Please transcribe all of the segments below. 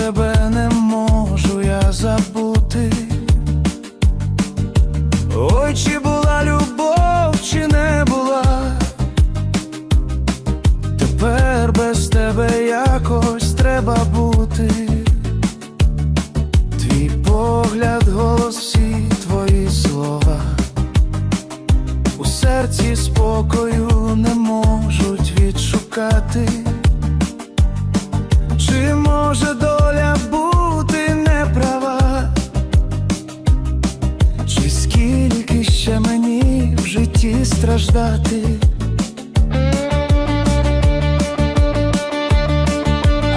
тебе не можу я забути. Ой, чи була любов, чи не була, тепер без тебе якось треба бути, твій погляд голос. Страждати?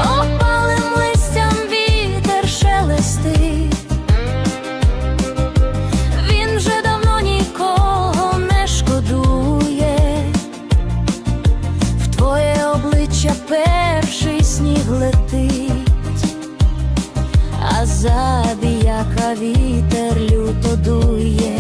Опалим листям вітер шелестить, він вже давно нікого не шкодує, в твоє обличчя перший сніг летить, а забіяка вітер люто дує.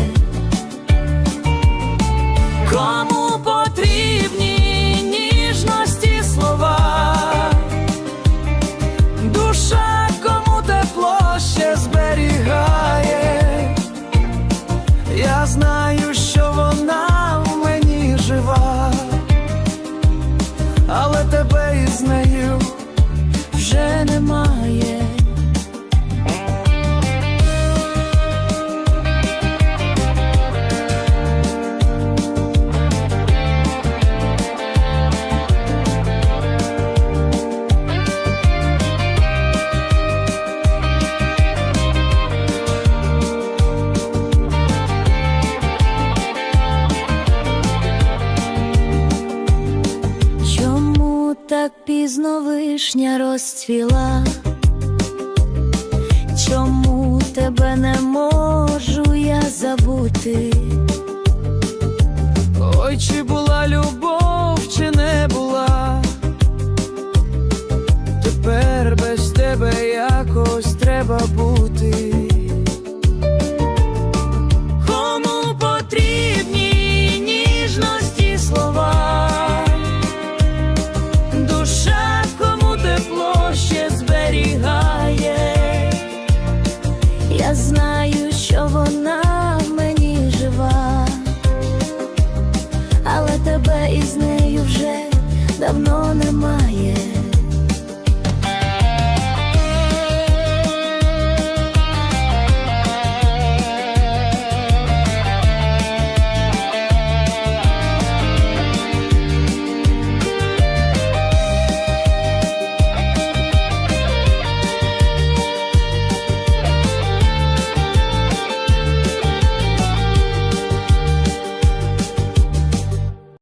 Тебе вже немає. так пізно вишня розцвіла, чому тебе не можу я забути? Ой, чи була любов, чи не була, тепер без тебе якось треба бути. я знаю, що вона в мені жива, але тебе із нею вже давно.